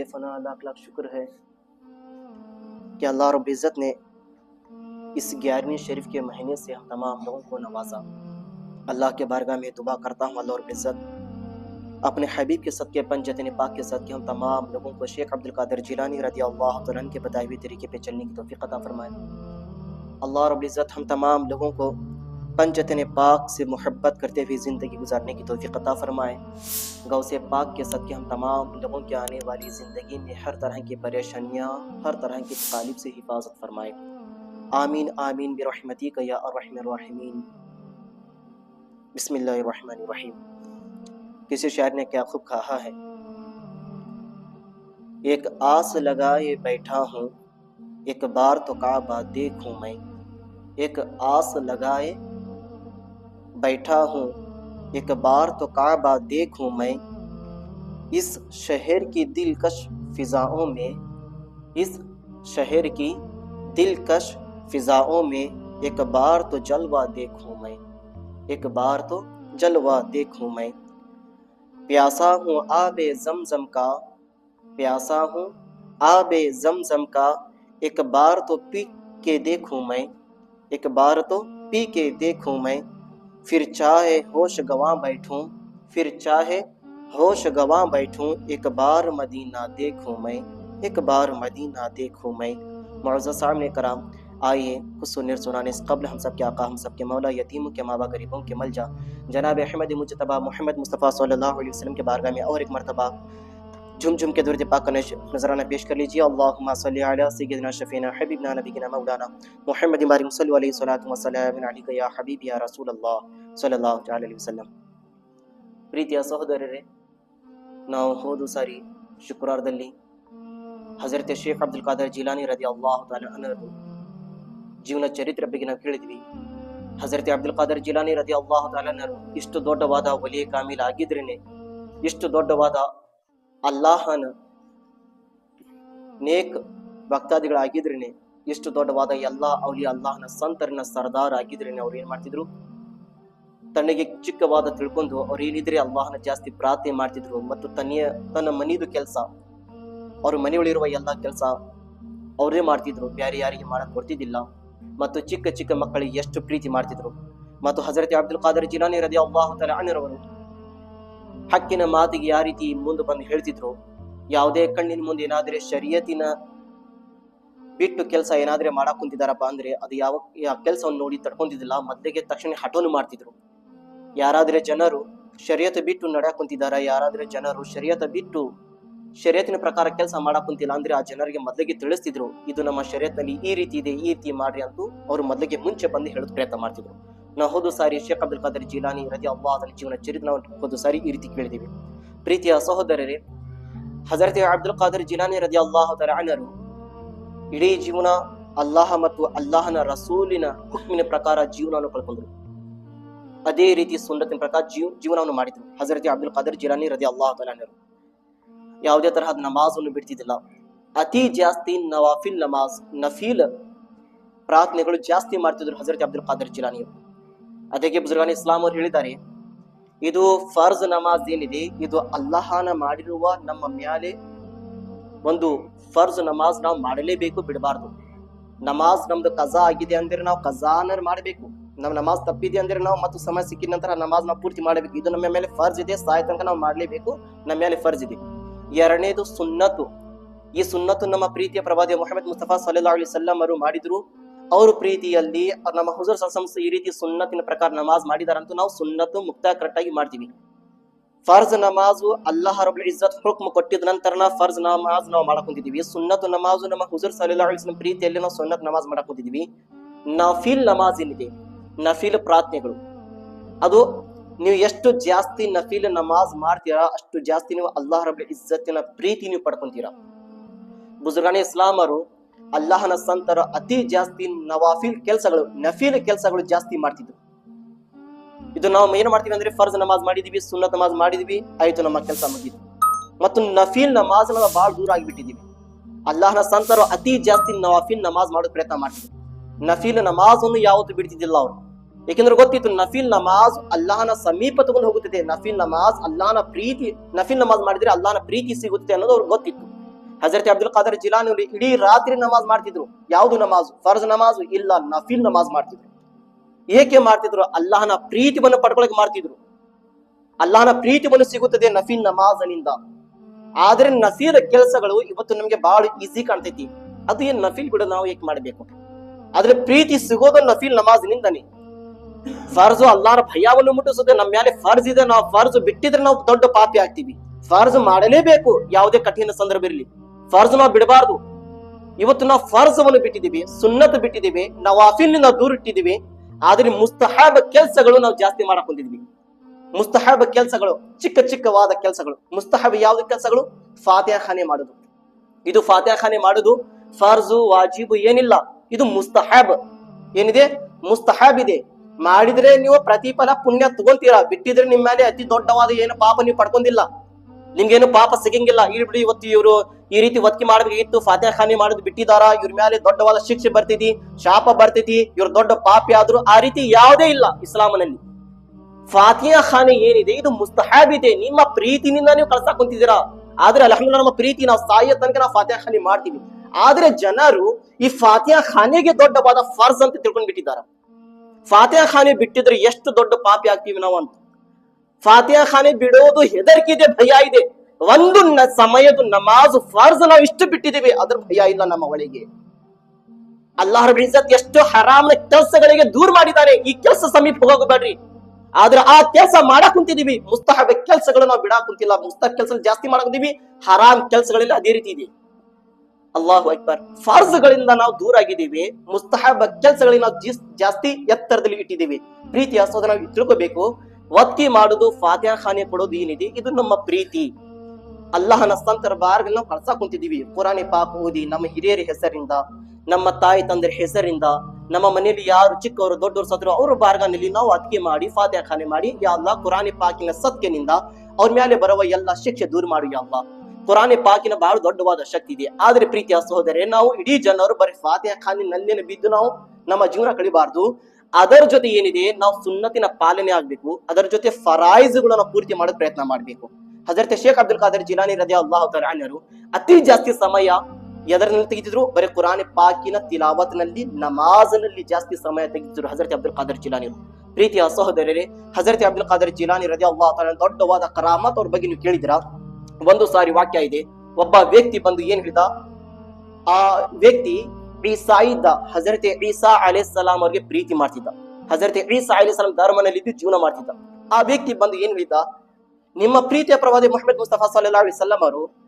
بے فنا لاکھ لاکھ شکر ہے کہ اللہ رب عزت نے اس گیارہویں شریف کے مہینے سے ہم تمام لوگوں کو نوازا۔ اللہ کے بارگاہ میں دعا کرتا ہوں، اللہ رب عزت اپنے حبیب کے صدقے پن جتن پاک کے صدقے ہم تمام لوگوں کو شیخ عبدالقادر جیلانی رضی اللہ عنہ کے بتائے ہوئے طریقے پہ چلنے کی توفیق عطا فرمائے۔ اللہ رب العزت ہم تمام لوگوں کو پنجتن پاک سے محبت کرتے ہوئے زندگی گزارنے کی توفیق عطا فرمائے۔ گو سے پاک کے صدقے ہم تمام لوگوں کے آنے والی زندگی میں ہر طرح کی پریشانیاں، ہر طرح کی تکالیف سے حفاظت فرمائے۔ آمین آمین برحمتی کا یا الرحم الرحمین بسم اللہ الرحمن الرحیم۔ کسی شاعر نے کیا خوب کہا ہے؟ ایک آس لگائے بیٹھا ہوں، ایک بار تو کعبہ دیکھوں میں۔ ایک آس لگائے بیٹھا ہوں۔ ایک بار تو کعبہ دیکھوں میں۔ اس شہر کی دلکش فضاؤں میں۔ اس شہر کی دلکش فضاؤں میں ایک بار تو جلوہ دیکھوں میں۔ ایک بار تو جلوہ دیکھوں میں۔ پیاسا ہوں آب زمزم کا۔ پیاسا ہوں آب زمزم کا۔ ایک بار تو پی کے دیکھوں میں۔ ایک بار تو پی کے دیکھوں میں۔ پھر چاہے ہوش گواں بیٹھوں، پھر چاہے ہوش گواں بیٹھوں، ایک بار مدینہ دیکھوں میں، ایک بار مدینہ دیکھوں میں۔ معزز سامنے کرام، آئیے خود سنر سنانے سے قبل ہم سب کے آقا، ہم سب کے مولا یتیموں کے مابا غریبوں کے مل جا جناب احمد مجتبہ محمد مصطفیٰ صلی اللہ علیہ وسلم کے بارگاہ میں اور ایک مرتبہ جھم جھم کے درد پاک کا نظرانہ پیش کر لیجیے۔ اللہم صلی علیہ سیدنا شفینا حبیبنا نبینا مولانا محمد بارم صلی علیہ وسلم یا حبیب یا رسول اللہ صلی اللہ علیہ وسلم۔ ಪ್ರೀತಿಯ ಸಹೋದರರೇ ನಾವು رضی اللہ تعالی عنہ ಶೇಖ್ ಅಬ್ದುಲ್ ಖಾದರ್ ಜಿಲಾನಿ ರದಿ ಅಲ್ಲಾಹು ತಾಲ ಅನ್ನರದು ಜೀವನ ಚರಿತ್ರೆ ಬಗ್ಗೆ ನಾವು ಕೇಳಿದ್ವಿ ಹಜರತೆ ಅಬ್ದುಲ್ ಖಾದರ್ ಜಿಲಾನಿ ರದಿ ಅಲ್ಲಾಹು ತಾಲನರು ಇಷ್ಟು ದೊಡ್ಡವಾದ ಒಲಿಯ ಕಾಮೀಲ್ ಆಗಿದ್ರೇನೆ ಇಷ್ಟು ದೊಡ್ಡವಾದ ಅಲ್ಲಾಹನ ನೇಕ್ ಭಕ್ತಾದಿಗಳಾಗಿದ್ರೇನೆ ಇಷ್ಟು ದೊಡ್ಡವಾದ ಎಲ್ಲಾ ಅವಲಿ ಅಲ್ಲಾಹನ ಸಂತರನ ಸರ್ದಾರ್ ಆಗಿದ್ರೇನೆ ಅವ್ರು ಏನ್ ಮಾಡ್ತಿದ್ರು? ತನಗೆ ಚಿಕ್ಕವಾದ ತಿಳ್ಕೊಂಡು ಅವ್ರು ಏನಿದ್ರೆ ಅಲ್ಲಾಹನ ಜಾಸ್ತಿ ಪ್ರಾರ್ಥನೆ ಮಾಡ್ತಿದ್ರು ಮತ್ತು ತನ್ನ ತನ್ನ ಮನೆಯದು ಕೆಲಸ, ಅವ್ರ ಮನೆಯೊಳಿರುವ ಎಲ್ಲಾ ಕೆಲಸ ಅವರೇ ಮಾಡ್ತಿದ್ರು ಬೇರೆ ಯಾರಿಗೆ ಮಾಡಕ್ ಕೊಡ್ತಿದ್ದಿಲ್ಲ. ಮತ್ತು ಚಿಕ್ಕ ಚಿಕ್ಕ ಮಕ್ಕಳಿಗೆ ಎಷ್ಟು ಪ್ರೀತಿ ಮಾಡ್ತಿದ್ರು. ಮತ್ತು ಹಜರತಿ ಅಬ್ದುಲ್ ಖಾದರ್ ಜಿಲಾನಿ ರದಿ ಅಲ್ಲಾಹು ತಲ ಅನಿರವರು ಹಕ್ಕಿನ ಮಾತಿಗೆ ಯಾವ ರೀತಿ ಮುಂದೆ ಬಂದು ಹೇಳ್ತಿದ್ರು. ಯಾವುದೇ ಕಣ್ಣಿನ ಮುಂದೆ ಏನಾದ್ರೆ ಶರೀಯತಿನ ಬಿಟ್ಟು ಕೆಲಸ ಏನಾದ್ರೆ ಮಾಡಕ್ ಕುಂತಿದಾರಪ್ಪ ಅಂದ್ರೆ ಅದು ಯಾವ ಯಾವ ಕೆಲಸವನ್ನು ನೋಡಿ ತಡ್ಕೊಂತಿದ್ದಿಲ್ಲ ಮೊದಲಿಗೆ ತಕ್ಷಣ ಹಠೋನು ಮಾಡ್ತಿದ್ರು. ಯಾರಾದ್ರೆ ಜನರು ಶರೀಯತ ಬಿಟ್ಟು ನಡ್ಯಾಕ್ ಕುಂತಿದಾರ, ಯಾರಾದ್ರೆ ಜನರು ಶರೀಯತ ಬಿಟ್ಟು ಶರೀಯತಿನ ಪ್ರಕಾರ ಕೆಲಸ ಮಾಡಕ್ ಕುಂತಿಲ್ಲ ಅಂದ್ರೆ ಆ ಜನರಿಗೆ ಮೊದಲಿಗೆ ತಿಳಿಸ್ತಿದ್ರು, ಇದು ನಮ್ಮ ಶರೀಯತ್ನಲ್ಲಿ ಈ ರೀತಿ ಇದೆ, ಈ ರೀತಿ ಮಾಡ್ರಿ ಅಂತೂ ಅವ್ರು ಮೊದಲಿಗೆ ಮುಂಚೆ ಬಂದು ಹೇಳೋದು ಪ್ರಯತ್ನ ಮಾಡ್ತಿದ್ರು. ನಾವು ಹೋದ ಸಾರಿ ಶೇಖ್ ಅಬ್ದುಲ್ ಖಾದರ್ ಜೀಲಾನಿ ರದಿ ಅಲ್ಲಾಹ್ ಅದರ ಜೀವನ ಚರಿತ್ರೆ ನಾವು ಹೋದ ಸಾರಿ ಈ ರೀತಿ ಕೇಳಿದ್ದೀವಿ. ಪ್ರೀತಿಯ ಸಹೋದರರೇ, ಹಜರತ್ ಅಬ್ದುಲ್ ಖಾದರ್ ಜಿಲಾನಿ ರದಿ ಅಲ್ಲಾಹ್ ತರಾಣರು ಇಡೀ ಜೀವನ ಅಲ್ಲಾಹ ಮತ್ತು ಅಲ್ಲಾಹನ ರಸೂಲಿನ ಹುಕ್ಮಿನ ಪ್ರಕಾರ ಜೀವನವನ್ನು ಕಳ್ಕೊಂಡ್ರು. ಅದೇ ರೀತಿ ಸುಂದರತಿನ ಪ್ರಕಾರ ಜೀವ, ಜೀವನವನ್ನು ಮಾಡಿದ್ರು ಹಜರತ್ ಅಬ್ದುಲ್ ಖಾದರ್ ಜಿಲಾನಿ ರದಿ ಅಲ್ಲಾಹ ತಲಾನರು ಯಾವುದೇ ತರಹದ ನಮಾಜನ್ನು ಬಿಡ್ತಿದ್ದಿಲ್ಲ. ಅತಿ ಜಾಸ್ತಿ ನವಾಫಿಲ್ ನಮಾಜ್, ನಫೀಲ್ ಪ್ರಾರ್ಥನೆಗಳು ಜಾಸ್ತಿ ಮಾಡ್ತಿದ್ರು ಹಜರತ್ ಅಬ್ದುಲ್ ಖಾದರ್ ಜಿಲಾನಿಯವರು. ಅದಕ್ಕೆ ಬುಜುರ್ಗಾನ್ ಇಸ್ಲಾಂ ಅವರು ಹೇಳಿದ್ದಾರೆ, ಇದು ಫರ್ಜ್ ನಮಾಜ್ ಏನಿದೆ, ಇದು ಅಲ್ಲಾಹನ ಮಾಡಿರುವ ನಮ್ಮ ಮ್ಯಾಲೆ ಒಂದು ಫರ್ಜ್ ನಮಾಜ್ ನಾವು ಮಾಡಲೇಬೇಕು, ಬಿಡಬಾರ್ದು. ನಮಾಜ್ ನಮ್ದು ಕಜಾ ಆಗಿದೆ ಅಂದ್ರೆ ನಾವು ಕಜಾನರ್ ಮಾಡಬೇಕು. ನಮ್ಮ ನಮಾಜ್ ತಪ್ಪಿದೆ ಅಂದ್ರೆ ನಾವು ಮತ್ತು ಸಮಯ ಸಿಕ್ಕಿದ ನಂತರ ನಮಾಜ್ ನಾವು ಪೂರ್ತಿ ಮಾಡಬೇಕು. ಇದು ನಮ್ಮ ಮೇಲೆ ಫರ್ಜ್ ಇದೆ, ಸಾಯ ತನಕ ನಾವು ಮಾಡಲೇಬೇಕು, ನಮ್ಮ ಮೇಲೆ ಫರ್ಜ್ ಇದೆ. ಎರಡನೇದು ಸುನ್ನತ್ತು. ಈ ಸುನ್ನತ್ತು ನಮ್ಮ ಪ್ರೀತಿಯ ಪ್ರವಾದಿ ಮೊಹಮ್ಮದ್ ಮುಸ್ತಫಾ ಸಲ್ಲಾ ಅಲಿ ಸಲ್ಲಂ ಅವರು ಮಾಡಿದ್ರು. ಅವ್ರ ಪ್ರೀತಿಯಲ್ಲಿ ನಮ್ಮ ಹುಜೂರ್ ಸಂಸ್ಥೆ ಈ ರೀತಿ ಸುನ್ನತಿನ ಪ್ರಕಾರ ನಮಾಜ್ ಮಾಡಿದಾರಂತೂ ನಾವು ಸುನ್ನತ್ತು ಮುಕ್ತ ಕರೆಕ್ಟಾಗಿ ಮಾಡ್ತೀವಿ. ಫರ್ಜ್ ನಮಾಜು ಅಲ್ಲಾಹ ರಬುಲ್ ಇಜ್ಜತ್ ಹುಕ್ಮ ಕೊಟ್ಟಿದ ನಂತರ ನಾವು ಫರ್ಜ್ ನಮಾಜ್ ನಾವು ಮಾಡ್ಕೊಂಡಿದೀವಿ ಸುನ್ನತ್ ನಮಾಜು ನಮ್ಮ ಹುಜರ್ ಸಲ್ಲಾ ಪ್ರೀತಿಯಲ್ಲಿ ನಾವು ಸುನ್ನತ್ ನಮಾಜ್ ಮಾಡ್ಕೊಂಡಿದೀವಿ ನಫೀಲ್ ನಮಾಜ್ ಏನಿದೆ? ನಫೀಲ್ ಪ್ರಾರ್ಥನೆಗಳು. ಅದು ನೀವು ಎಷ್ಟು ಜಾಸ್ತಿ ನಫೀಲ್ ನಮಾಜ್ ಮಾಡ್ತೀರಾ, ಅಷ್ಟು ಜಾಸ್ತಿ ನೀವು ಅಲ್ಲಾಹ ರಬುಲ್ ಇಜ್ಜತ್ತಿನ ಪ್ರೀತಿ ನೀವು ಪಡ್ಕೊಂತೀರಾ. ಬುಜುರ್ಗಾನಿ ಇಸ್ಲಾಮರು ಅಲ್ಲಾಹನ ಸಂತರ ಅತಿ ಜಾಸ್ತಿ ನವಾಫಿಲ್ ಕೆಲಸಗಳು, ನಫೀಲ್ ಕೆಲಸಗಳು ಜಾಸ್ತಿ ಮಾಡ್ತಿದ್ರು. ಇದು ನಾವು ಏನ್ ಮಾಡ್ತೀವಿ ಅಂದ್ರೆ ಫರ್ಜ್ ನಮಾಜ್ ಮಾಡಿದೀವಿ, ಸುನ್ನತ್ ನಮಾಜ್ ಮಾಡಿದೀವಿ, ಆಯ್ತು ನಮ್ಮ ಕೆಲಸ ಮುಗಿದ್ವಿ ಮತ್ತು ನಫೀಲ್ ನಮಾಜ್ ಬಹಳ ದೂರ ಆಗಿಬಿಟ್ಟಿದೀವಿ. ಅಲ್ಲಾಹನ ಸಂತರು ಅತಿ ಜಾಸ್ತಿ ನವಾಫಿಲ್ ನಮಾಜ್ ಮಾಡೋ ಪ್ರಯತ್ನ ಮಾಡ್ತಿದ್ರು. ನಫೀಲ್ ನಮಾಜ್ ಅನ್ನು ಯಾವತ್ತು ಬಿಡ್ತಿದ್ದಿಲ್ಲ ಅವರು. ಯಾಕೆಂದ್ರೆ ಗೊತ್ತಿತ್ತು ನಫೀಲ್ ನಮಾಜ್ ಅಲ್ಲಾಹನ ಸಮೀಪ ತಗೊಂಡು ಹೋಗುತ್ತಿದೆ. ನಫೀಲ್ ನಮಾಜ್ ಅಲ್ಲಾಹನ ಪ್ರೀತಿ, ನಫೀಲ್ ನಮಾಜ್ ಮಾಡಿದ್ರೆ ಅಲ್ಲಾಹನ ಪ್ರೀತಿ ಸಿಗುತ್ತೆ ಅನ್ನೋದು ಅವ್ರಿಗೆ ಗೊತ್ತಿತ್ತು. ಹಜರತ್ ಅಬ್ದುಲ್ ಖಾದರ್ ಜಿಲಾನಿ ಅವರು ಇಡೀ ರಾತ್ರಿ ನಮಾಜ್ ಮಾಡ್ತಿದ್ರು. ಯಾವುದು ನಮಾಜ್? ಫರ್ಜ್ ನಮಾಜ್ ಇಲ್ಲ, ನಫೀಲ್ ನಮಾಜ್ ಮಾಡ್ತಿದ್ರು. ಏಕೆ ಮಾಡ್ತಿದ್ರು? ಅಲ್ಲಾಹನ ಪ್ರೀತಿಯನ್ನು ಪಡ್ಕೊಳಕ್ ಮಾಡ್ತಿದ್ರು. ಅಲ್ಲಾಹನ ಪ್ರೀತಿವನ್ನು ಸಿಗುತ್ತದೆ ನಫೀಲ್ ನಮಾಜನಿಂದ. ಆದ್ರೆ ನಫೀಲ್ ಕೆಲಸಗಳು ಇವತ್ತು ನಮ್ಗೆ ಬಹಳ ಈಸಿ ಕಾಣ್ತೈತಿ. ಅದು ಏನ್ ನಫೀಲ್ ಕೂಡ ನಾವು ಏಕೆ ಮಾಡಬೇಕು? ಆದ್ರೆ ಪ್ರೀತಿ ಸಿಗೋದು ನಫೀಲ್ ನಮಾಜ್ನಿಂದನೇ. ಫರ್ಜು ಅಲ್ಲಾರ ಭಯವನ್ನು ಮುಟ್ಟಿಸುತ್ತೆ ನಮ್ಮ ಮೇಲೆ ಫರ್ಜ್ ಇದೆ, ನಾವು ಫರ್ಜ್ ಬಿಟ್ಟಿದ್ರೆ ನಾವು ದೊಡ್ಡ ಪಾಪಿ ಆಗ್ತೀವಿ. ಫರ್ಜ್ ಮಾಡಲೇಬೇಕು, ಯಾವುದೇ ಕಠಿಣ ಸಂದರ್ಭ ಇರಲಿ. ಫರ್ಜ್ ನಾವು ಬಿಡಬಾರ್ದು. ಇವತ್ತು ನಾವು ಫರ್ಜವನ್ನು ಬಿಟ್ಟಿದ್ದೀವಿ, ಸುನ್ನತ್ ಬಿಟ್ಟಿದ್ದೀವಿ, ನಾವು ಅಫಿಲ್ ದೂರ ಇಟ್ಟಿದ್ದೀವಿ, ಆದ್ರೆ ಮುಸ್ತಹಾಬ್ ಕೆಲಸಗಳು ನಾವು ಜಾಸ್ತಿ ಮಾಡಕ್ ಹೊಂದಿದ್ವಿ. ಮುಸ್ತಹಾಬ್ ಕೆಲಸಗಳು, ಚಿಕ್ಕ ಚಿಕ್ಕವಾದ ಕೆಲಸಗಳು. ಮುಸ್ತಹಾಬ್ ಯಾವ್ದು ಕೆಲಸಗಳು? ಖಾನೆ ಮಾಡುದು. ಇದು ಖಾನೆ ಮಾಡುದು, ಫರ್ಜು, ವಾಜಿಬು ಏನಿಲ್ಲ, ಇದು ಮುಸ್ತಹಾಬ್. ಏನಿದೆ? ಮುಸ್ತಹಾಬ್ ಇದೆ. ಮಾಡಿದ್ರೆ ನೀವು ಪ್ರತಿಫಲ ಪುಣ್ಯ ತಗೊಂತೀರಾ. ಬಿಟ್ಟಿದ್ರೆ ನಿಮ್ಮ ಮೇಲೆ ಅತಿ ದೊಡ್ಡವಾದ ಏನು ಪಾಪ ನೀವು ಪಡ್ಕೊಂಡಿಲ್ಲ. ನಿಮ್ಗೇನು ಪಾಪ ಸಿಗಂಗಿಲ್ಲ. ಬಿಡಿ ಇವತ್ತು ಇವರು ಈ ರೀತಿ ಒತ್ತಿ ಮಾಡಬೇಕಿತ್ತು ಫಾತಿಹಾ ಖಾನಿ ಮಾಡೋದು ಬಿಟ್ಟಿದಾರ, ಇವ್ರ ಮೇಲೆ ದೊಡ್ಡವಾದ ಶಿಕ್ಷೆ ಬರ್ತೈತಿ, ಶಾಪ ಬರ್ತೈತಿ, ಇವ್ರ ದೊಡ್ಡ ಪಾಪಿ ಆದ್ರು ಆ ರೀತಿ ಯಾವುದೇ ಇಲ್ಲ ಇಸ್ಲಾಮನಲ್ಲಿ ಫಾತಿಹಾ ಖಾನೆ ಏನಿದೆ? ಇದು ಮುಸ್ತಹಾಬ್ ಇದೆ. ನಿಮ್ಮ ಪ್ರೀತಿನಿಂದ ನೀವು ಕಳ್ಸಾಕ್ ಕುಂತಿದ್ದೀರಾ? ಆದ್ರೆ ಅಲ್ಹಮ್ದುಲಿಲ್ಲ ನಮ್ಮ ಪ್ರೀತಿ, ನಾವು ಸಾಯೋ ತನಕ ನಾವು ಫಾತಿಹಾ ಖಾನಿ ಮಾಡ್ತೀವಿ. ಆದ್ರೆ ಜನರು ಈ ಫಾತಿಹಾ ಖಾನಿಗೆ ದೊಡ್ಡವಾದ ಫರ್ಜ್ ಅಂತ ತಿಳ್ಕೊಂಡ್ ಬಿಟ್ಟಿದ್ದಾರೆ ಖಾನೆ ಬಿಟ್ಟಿದ್ರೆ ಎಷ್ಟು ದೊಡ್ಡ ಪಾಪಿ ಆಗ್ತೀವಿ ನಾವು ಅಂತ ಖಾನೆ ಬಿಡೋದು ಹೆದರಿಕೆ ಇದೆ ಭಯ ಇದೆ. ಒಂದು ಸಮಯದ ನಮಾಜ್ ಫರ್ಜ್ ನಾವು ಇಷ್ಟು ಬಿಟ್ಟಿದ್ದೀವಿ, ಅದ್ರ ಭಯ ಇಲ್ಲ ನಮ್ಮ ಒಳಗೆ. ಅಲ್ಲಾಹ್ ಇಜ್ಜತ್ ಎಷ್ಟು ಹರಾಮ್ನ ಕೆಲಸಗಳಿಗೆ ದೂರ ಮಾಡಿದ್ದಾನೆ ಈ ಕೆಲಸ ಸಮೀಪ ಹೋಗಬೇಡ್ರಿ. ಆದ್ರೆ ಆ ಕೆಲಸ ಮಾಡಕ್ ಕುಂತಿದೀವಿ ಮುಸ್ತಹಬ ಕೆಲಸಗಳು ನಾವು ಬಿಡಾಕ್ ಕುಂತಿಲ್ಲ. ಮುಸ್ತಹಬ್ ಕೆಲಸ ಜಾಸ್ತಿ ಮಾಡಕ್ ಹರಾಮ್ ಕೆಲಸಗಳೆಲ್ಲ ಅದೇ ರೀತಿ ಇದೆ. ಅಲ್ಲಾಹು ಅಕ್ಬರ್. ಫರ್ಜ್ಗಳಿಂದ ನಾವು ದೂರ ಆಗಿದ್ದೀವಿ. ಮುಸ್ತಹಬ ಕೆಲಸಗಳಿಗೆ ನಾವು ಜೀಸ್- ಜಾಸ್ತಿ ಎತ್ತರದಲ್ಲಿ ಇಟ್ಟಿದ್ದೀವಿ. ಪ್ರೀತಿ ಹಸೋದ ನಾವು ತಿಳ್ಕೋಬೇಕು. ಒತ್ತಿ ಮಾಡುದು, ಫಾತಿಹಾ ಖಾನೆ ಕೊಡೋದು ಏನಿದೆ ಇದು ನಮ್ಮ ಪ್ರೀತಿ. ಅಲ್ಲಾಹನ ಸಂತರ ಬಾರ್ಗಲ್ ನಾವು ಕಳ್ಸಾ ಕುಂತಿದೀವಿ ಪುರಾಣಿ ಪಾಕ್ ಓದಿ, ನಮ್ಮ ಹಿರಿಯರ ಹೆಸರಿಂದ, ನಮ್ಮ ತಾಯಿ ತಂದೆ ಹೆಸರಿಂದ, ನಮ್ಮ ಮನೆಯಲ್ಲಿ ಯಾರು ಚಿಕ್ಕವರು, ದೊಡ್ಡವರು ಸತ್ರು ಅವರು ಬಾರ್ಗನಲ್ಲಿ ನಾವು ಅತಿಕೆ ಮಾಡಿ, ಫಾತಿಹಾ ಖಾನೆ ಮಾಡಿ, ಯಾ ಅಲ್ಲಾ ಕುರಾನಿ ಪಾಕಿನ ಸತ್ಯನಿಂದ ಅವ್ರ ಮೇಲೆ ಬರುವ ಎಲ್ಲ ಶಿಕ್ಷೆ ದೂರ ಮಾಡು, ಯಾ ಅಲ್ಲಾ ಕುರಾನಿ ಪಾಕಿನ ಬಹಳ ದೊಡ್ಡವಾದ ಶಕ್ತಿ ಇದೆ. ಆದ್ರೆ ಪ್ರೀತಿಯ ಸಹೋದರೆ ನಾವು ಇಡೀ ಜನರು ಬರೀ ಫಾತಿಹಾ ಖಾನಿನಲ್ಲೇನೆ ಬಿದ್ದು ನಾವು ನಮ್ಮ ಜೀವನ ಕಳಿಬಾರ್ದು. ಅದರ ಜೊತೆ ಏನಿದೆ, ನಾವು ಸುನ್ನತಿನ ಪಾಲನೆ ಆಗ್ಬೇಕು, ಅದರ ಜೊತೆ ಫರಾಯಿಜ್ಗಳನ್ನ ಪೂರ್ತಿ ಮಾಡೋ ಪ್ರಯತ್ನ ಮಾಡ್ಬೇಕು. ಹಜರತ್ ಶೇಖ್ ಅಬ್ದುಲ್ ಖಾದರ್ ಜಿಲಾನಿ ರಜೆ ಅಲ್ಲಾಹ್ ತರಾನ್ಯರು ಅತಿ ಜಾಸ್ತಿ ಸಮಯ ಎದರಲ್ಲಿ ತೆಗೆದಿದ್ರು? ಬರೀ ಕುರಾನ್ ಪಾಕಿನ ತಿಲಾವತ್ನಲ್ಲಿ, ನಮಾಜ್ನಲ್ಲಿ ಜಾಸ್ತಿ ಸಮಯ ತೆಗೆದಿದ್ರು ಹಜರತ್ ಅಬ್ದುಲ್ ಖಾದರ್ ಜಿಲಾನಿರು ಪ್ರೀತಿಯ ಸಹೋದರರೇ, ಹಜರತ್ ಅಬ್ದುಲ್ ಖಾದರ್ ಜಿಲಾನಿ ರಜೆ ಅಲ್ಲಾಹ್ ದೊಡ್ಡವಾದ ಕರಾಮತ್ ಅವ್ರ ಬಗ್ಗೆ ನೀವು ಕೇಳಿದ್ರ ಒಂದು ಸಾರಿ ವಾಕ್ಯ ಇದೆ, ಒಬ್ಬ ವ್ಯಕ್ತಿ ಬಂದು ಏನ್ ಹೇಳಿದ? ಆ ವ್ಯಕ್ತಿ ಈಸಾ ಇದ್ದ ಹಜರತ್ ಈಸಾ ಸಲಾಂ ಅವ್ರಿಗೆ ಪ್ರೀತಿ ಮಾಡ್ತಿದ್ದ. ಹಜರತ್ ಈಸಾ ಧರ್ಮನಲ್ಲಿ ಇದ್ದು ಜೀವನ ಮಾಡ್ತಿದ್ದ. ಆ ವ್ಯಕ್ತಿ ಬಂದು ಏನ್ ಹೇಳಿದ್ದ ನಿಮ್ಮ ಪ್ರೀತಿಯ ಪ್ರವಾದಿ ಮೊಹಮ್ಮದ್ ಮುಸ್ತಫಾ ಸಲ್ಲಾ ಅಲಿ ಸಲ್ಲಂ ಅವರು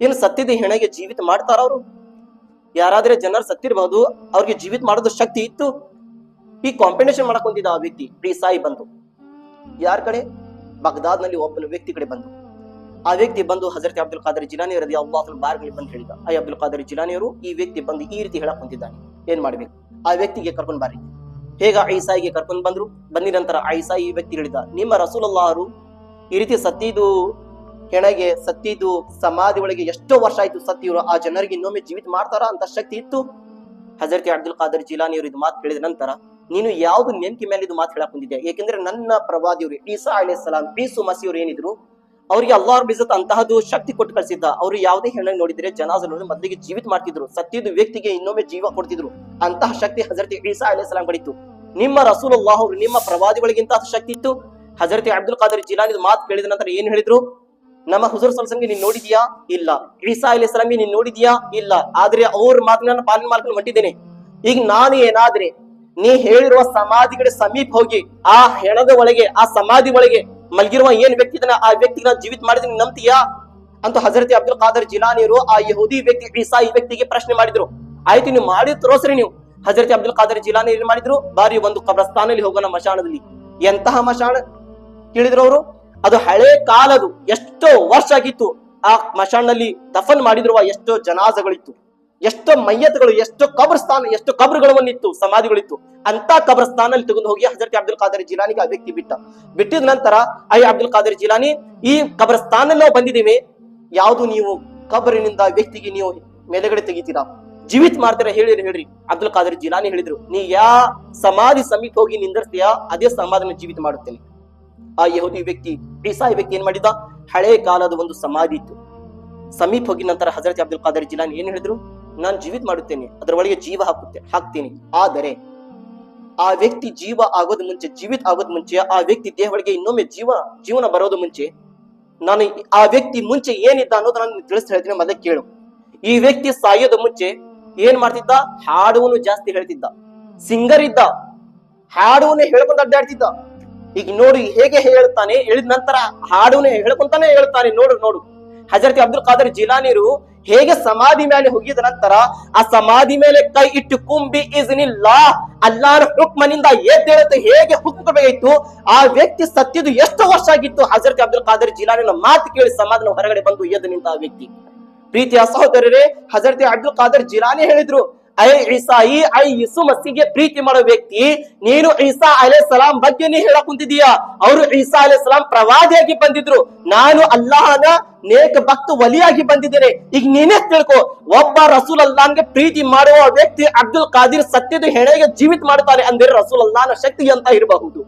ಏನು ಸತ್ಯದ ಹೆಣೆಗೆ ಜೀವಿತ ಮಾಡ್ತಾರ ಅವರು? ಯಾರಾದ್ರೆ ಜನರು ಸತ್ತಿರಬಹುದು, ಅವ್ರಿಗೆ ಜೀವಿತ ಮಾಡೋದು ಶಕ್ತಿ ಇತ್ತು. ಈ ಕಾಂಪಿಟೇಷನ್ ಮಾಡಕ್ ಆ ವ್ಯಕ್ತಿ, ಈಸಾಯಿ ಬಂದು. ಯಾರ ಕಡೆ? ಬಗ್ದಾದ್ನಲ್ಲಿ ಒಬ್ಬನ ವ್ಯಕ್ತಿ ಕಡೆ ಬಂದು. ಆ ವ್ಯಕ್ತಿ ಬಂದು ಹಜರತ್ ಅಬ್ದುಲ್ ಖಾದರ್ ಜಿಲಾನಿ ರದಿ ಅಲ್ಲಾಹ್ ಬಾರ್ಗೆ ಬಂದು ಹೇಳಿದ ಐ ಅಬ್ದುಲ್ ಖಾದರ್ ಜಿಲಾನಿಯವರು ಈ ವ್ಯಕ್ತಿ ಬಂದು ಈ ರೀತಿ ಹೇಳಕ್ ಹೊಂದಿದ್ದಾನೆ ಏನ್ ಮಾಡ್ಬೇಕು? ಆ ವ್ಯಕ್ತಿಗೆ ಕರ್ಕೊಂಡ್ ಬಾರಿ ಹೇಗ ಐಸಾಯಿಗೆ ಕರ್ಕೊಂಡ್ ಬಂದ್ರು? ಬಂದ ನಂತರ ಐಸಾ ಈ ವ್ಯಕ್ತಿ ಹೇಳಿದ, ನಿಮ್ಮ ರಸೂಲಲ್ಲಾಹರು ಈ ರೀತಿ ಸತ್ತಿದು ಹೆಣಗೆ ಸತ್ತಿದು ಸಮಾಧಿ ಒಳಗೆ ಎಷ್ಟೋ ವರ್ಷ ಆಯ್ತು ಸತ್ತಿರು ಆ ಜನರಿಗೆ ಇನ್ನೊಮ್ಮೆ ಜೀವಿತ ಮಾಡ್ತಾರ ಅಂತ ಶಕ್ತಿ ಇತ್ತು? ಹಜರತ್ ಅಬ್ದುಲ್ ಖಾದರ್ ಜಿಲಾನಿಯವರು ಇದು ಮಾತು ಹೇಳಿದ ನಂತರ, ನೀನು ಯಾವ್ದು ನೆನಪಿ ಮೇಲೆ ಇದು ಮಾತು ಹೇಳಕ್ ಬಂದಿದ್ಯಾ ಏಕೆಂದ್ರೆ ನನ್ನ ಪ್ರವಾದಿಯವರು ಈಸಾ ಅಲೈ ಸಲಾಂ ಪೀಸು ಮಸಿಯವರು ಏನಿದ್ರು ಅವರಿಗೆ ಅಲ್ಲಾರ್ ಬಿಜತ್ ಅಂತಹದ್ದು ಶಕ್ತಿ ಕೊಟ್ಟು ಕಳಿಸಿದ್ದ. ಅವರು ಯಾವುದೇ ಹೆಣ್ಣನ್ನು ನೋಡಿದ್ರೆ ಜನಾಜ ನೋಡಿದ್ರೆ ಮೊದಲಿಗೆ ಜೀವಿತ ಮಾಡ್ತಿದ್ರು. ಸತ್ತಿದ್ದು ವ್ಯಕ್ತಿಗೆ ಇನ್ನೊಮ್ಮೆ ಜೀವ ಕೊಡ್ತಿದ್ರು. ಅಂತಹ ಶಕ್ತಿ ಹಜರತ್ ಈಸಾ ಅಲೈ ಸಲಾಂ ನಿಮ್ಮ ರಸೂಲ್ ಅಲ್ಲಾಹ್ ನಿಮ್ಮ ಪ್ರವಾದಿಗಳಿಗಿಂತ ಅದು ಶಕ್ತಿ ಇತ್ತು. ಹಜರತ್ ಅಬ್ದುಲ್ ಖಾದರ್ ಜಿಲಾನಿ ಮಾತು ಕೇಳಿದ ನಂತರ ಏನ್ ಹೇಳಿದ್ರು? ನಮ್ಮ ಹುಜೂರ್ ಸಲ್ಸಂಗೆ ನೀನ್ ನೋಡಿದ್ಯಾ? ಇಲ್ಲ. ಈಸಾ ಅಲಿ ಸಲಾಮಿ ನೀನ್ ನೋಡಿದ್ಯಾ? ಇಲ್ಲ. ಆದ್ರೆ ಅವ್ರ ಮಾತನ್ನ ಪಾಲನೆ ಮಾಡ್ಕೊಂಡು ಹೊಂಟಿದ್ದೇನೆ. ಈಗ ನಾನು ಏನಾದ್ರೆ ನೀ ಹೇಳಿರುವ ಸಮಾಧಿಗಳ ಸಮೀಪ ಹೋಗಿ, ಆ ಹೆಣದ ಒಳಗೆ, ಆ ಸಮಾಧಿ ಒಳಗೆ ಮಲಗಿರುವ ಏನ್ ವ್ಯಕ್ತಿ ಇದನ್ನ ಆ ನಾನು ಜೀವಿತ ಮಾಡಿದ್ರೆ ನೀನ್ ನಂಬ್ತೀಯಾ? ಅಂತ ಹಜರತ್ ಅಬ್ದುಲ್ ಖಾದರ್ ಜಿಲಾನಿಯರು ಆ ಯಹೂದಿ ವ್ಯಕ್ತಿ ಈಸಾ ಈ ವ್ಯಕ್ತಿಗೆ ಪ್ರಶ್ನೆ ಮಾಡಿದ್ರು. ಆಯ್ತು, ನೀವು ಮಾಡಿ ತೋರಿಸ್ರಿ ನೀವು. ಹಜರತ್ ಅಬ್ದುಲ್ ಖಾದರ್ ಜಿಲಾನಿ ಏನ್ ಮಾಡಿದ್ರು? ಬಾರಿ ಒಂದು ಕಬ್ರಸ್ತಾನಲ್ಲಿ ಹೋಗೋಣ ಮಶಾಣದಲ್ಲಿ. ಎಂತಹ ಮಶಾಣ? ತಿಳಿದ್ರು ಅವರು? ಅದು ಹಳೆ ಕಾಲದು. ಎಷ್ಟೋ ವರ್ಷ ಆಗಿತ್ತು. ಆ ಮಶಾಣದಲ್ಲಿ ದಫನ್ ಮಾಡಿರುವ ಎಷ್ಟೋ ಜನಾಜಗಳಿತ್ತು ಎಷ್ಟೋ ಮಯ್ಯತ್ಗಳು ಎಷ್ಟೋ ಕಬ್ರಸ್ಥಾನ, ಎಷ್ಟೋ ಕಬ್ರುಗಳಿತ್ತು ಸಮಾಧಿಗಳಿತ್ತು. ಅಂತ ಕಬ್ರಸ್ತಾನಲ್ಲಿ ತೆಗೆದು ಹೋಗಿ ಹಜರತ್ ಅಬ್ದುಲ್ ಖಾದರ್ ಜಿಲಾನಿಗೆ ಆ ವ್ಯಕ್ತಿ ಬಿಟ್ಟ. ಬಿಟ್ಟಿದ ನಂತರ, ಐ ಅಬ್ದುಲ್ ಖಾದರ್ ಜಿಲಾನಿ, ಈ ಕಬ್ರಸ್ಥಾನಲ್ಲಿ ನಾವು ಬಂದಿದ್ದೀವಿ. ಯಾವುದು ನೀವು ಕಬ್ರಿನಿಂದ ವ್ಯಕ್ತಿಗೆ ನೀವು ಮೇಲೆಗಡೆ ತೆಗಿತೀರಾ? ಜೀವಿತ್ ಮಾಡ್ತೀರ? ಹೇಳಿರಿ ಹೇಳ್ರಿ. ಅಬ್ದುಲ್ ಖಾದರ್ ಜಿಲಾನಿ ಹೇಳಿದ್ರು, ನೀ ಯಾ ಸಮಾಧಿ ಸಮೀಪ ಹೋಗಿ ನಿಂದರ್ತೀಯಾ ಅದೇ ಸಮಾಧಿನ ಜೀವಿತ ಮಾಡುತ್ತೇನೆ. ಆ ಯಹೂದಿ ವ್ಯಕ್ತಿ ಈಸಾ ವ್ಯಕ್ತಿ ಏನ್ ಮಾಡಿದ? ಹಳೆ ಕಾಲದ ಒಂದು ಸಮಾಧಿ ಇತ್ತು. ಸಮೀಪ ಹೋಗಿ ನಂತರ ಹಜರತ್ ಅಬ್ದುಲ್ ಖಾದರ್ ಜಿಲಾನಿ ಏನ್ ಹೇಳಿದ್ರು? ನಾನು ಜೀವಿತ ಮಾಡುತ್ತೇನೆ, ಅದರ ಒಳಗೆ ಜೀವ ಹಾಕುತ್ತೆ, ಹಾಕ್ತೀನಿ. ಆದರೆ ಆ ವ್ಯಕ್ತಿ ಜೀವ ಆಗೋದ್ ಮುಂಚೆ, ಜೀವಿತ ಆಗೋದ್ ಮುಂಚೆ, ಆ ವ್ಯಕ್ತಿ ದೇಹ ಒಳಗೆ ಇನ್ನೊಮ್ಮೆ ಜೀವ, ಜೀವನ ಬರೋದು ಮುಂಚೆ, ನಾನು ಆ ವ್ಯಕ್ತಿ ಮುಂಚೆ ಏನಿದ್ದ ಅನ್ನೋದು ನಾನು ತಿಳ್ಸಿ ಹೇಳ್ತೀನಿ, ಮೊದಲೇ ಕೇಳು. ಈ ವ್ಯಕ್ತಿ ಸಾಯೋದ ಮುಂಚೆ ಏನ್ ಮಾಡ್ತಿದ್ದ? ಹಾಡುವನು ಜಾಸ್ತಿ ಹೇಳ್ತಿದ್ದ. ಸಿಂಗರ್ ಇದ್ದ. ಹಾಡುವನ್ನು ಹೇಳ್ಕೊಂತ ಅಡ್ಡಾಡ್ತಿದ್ದ. ಈಗ ನೋಡಿ ಹೇಗೆ ಹೇಳ್ತಾನೆ, ಹೇಳಿದ ನಂತರ ಹಾಡುವನ್ನು ಹೇಳ್ಕೊಂತಾನೆ ಹೇಳ್ತಾನೆ, ನೋಡು ನೋಡು. ಹಜರತ್ ಅಬ್ದುಲ್ ಖಾದರ್ ಜಿಲಾನಿರು ಹೇಗೆ ಸಮಾಧಿ ಮೇಲೆ ಹೋಗಿದ ನಂತರ ಆ ಸಮಾಧಿ ಮೇಲೆ ಕೈ ಇಟ್ಟು ಕುಂಬಿ ಇಸ್ನಿಲ್ಲಾ ಅಲ್ಲಾರ ಹುಕ್ಮನಿಂದ ಎದ್ದೇಳುತ್ತೆ ಹೇಗೆ ಹುಕ್ಕಬೇಕಾಗಿತ್ತು ಆ ವ್ಯಕ್ತಿ ಸತ್ಯದು ಎಷ್ಟು ವರ್ಷ ಆಗಿತ್ತು? ಹಜರತ್ ಅಬ್ದುಲ್ ಖಾದರ್ ಜಿಲಾನಿನ ಮಾತು ಕೇಳಿ ಸಮಾಧಿನ ಹೊರಗಡೆ ಬಂದು ಎದ್ದು ನಿಂತ ಆ ವ್ಯಕ್ತಿ. ಪ್ರೀತಿಯ ಸಹೋದರರೇ, ಹಜರತ್ ಅಬ್ದುಲ್ ಖಾದರ್ ಜಿಲಾನಿ ಹೇಳಿದ್ರು ಐ ಈ ಐ ಯಸು ಮಸ್ಸಿಗೆ ಪ್ರೀತಿ ಮಾಡೋ ವ್ಯಕ್ತಿ, ನೀನು ಈಸಾ ಅಲೆ ಸಲಾಂ ಬಗ್ಗೆ ನೀ ಹೇಳಕ್ ಕುಂತಿದೀಯ ಅವರು ಈಸಾ ಅಲೆ ಸಲಾಂ ಪ್ರವಾದಿಯಾಗಿ ಬಂದಿದ್ರು. ನಾನು ಅಲ್ಲಾಹನ ನೇಕ ಭಕ್ತ ವಲಿಯಾಗಿ ಬಂದಿದ್ದೇನೆ. ಈಗ ನೀನೇ ತಿಳ್ಕೊ, ಒಬ್ಬ ರಸೂಲ್ ಅಲ್ಲಾನ್ಗೆ ಪ್ರೀತಿ ಮಾಡುವ ವ್ಯಕ್ತಿ ಅಬ್ದುಲ್ ಖಾದಿರ್ ಸತ್ಯದ ಹೆಣೆಗೆ ಜೀವಿತ ಮಾಡ್ತಾನೆ ಅಂದ್ರೆ ರಸೂಲ್ ಅಲ್ಲಾನ ಶಕ್ತಿ ಅಂತ ಇರಬಹುದು?